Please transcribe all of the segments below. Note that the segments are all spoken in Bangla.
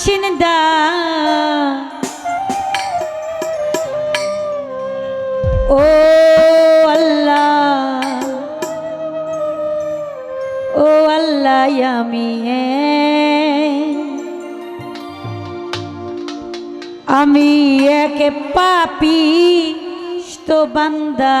বাসিন্দা। ও আল্লাহ ও আল্লাহ আমি আমি এক পাপি বান্দা।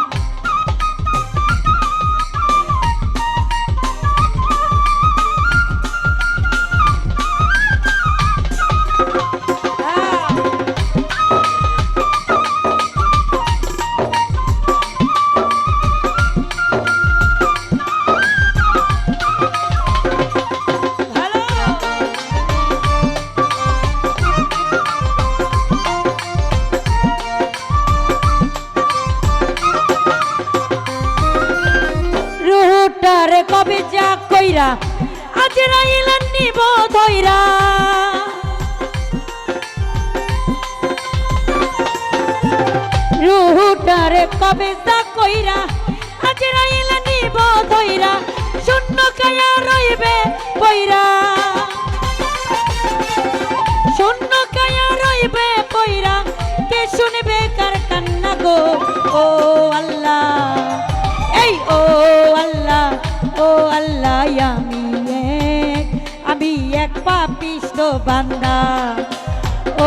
কবে যা কইরা, আজ রাইলান নিব ধইরা। রুহুটারে কবে যা কইরা, আজ রাইলান নিব ধইরা, শূন্য কায়া রইবে পইরা। শূন্য কায়া রইবে পইরা, কে শুনবে কার কান্না গো? পাপিষ্ট বান্দা।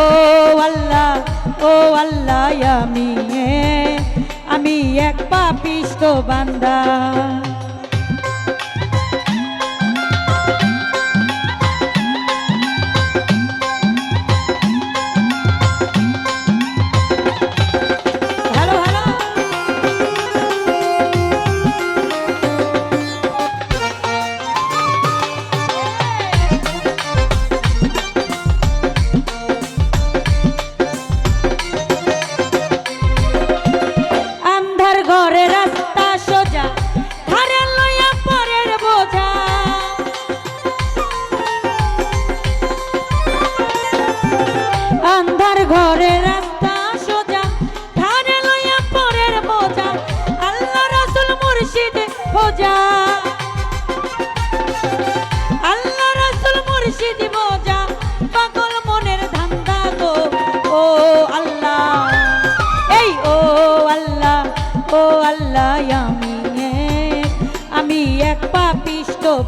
ও আল্লাহ ও আল্লাহ আমি আমি এক পাপিষ্ট বান্দা।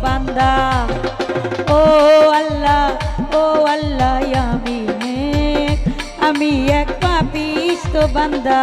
বান্দা। ও আল্লাহ ও আল্লাহ আমি আমি এক পাপিস্ত বান্দা।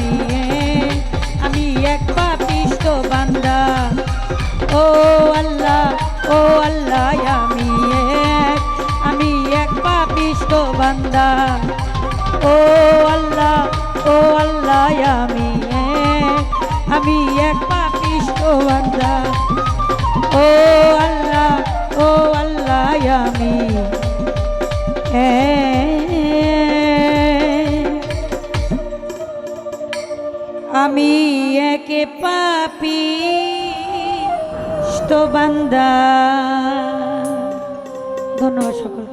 পাপিষ্ট বান্দা ও আল্লাহ ও আল্লাহ আমি আমি একে পাপি বান্দা। ধন্যবাদ সকল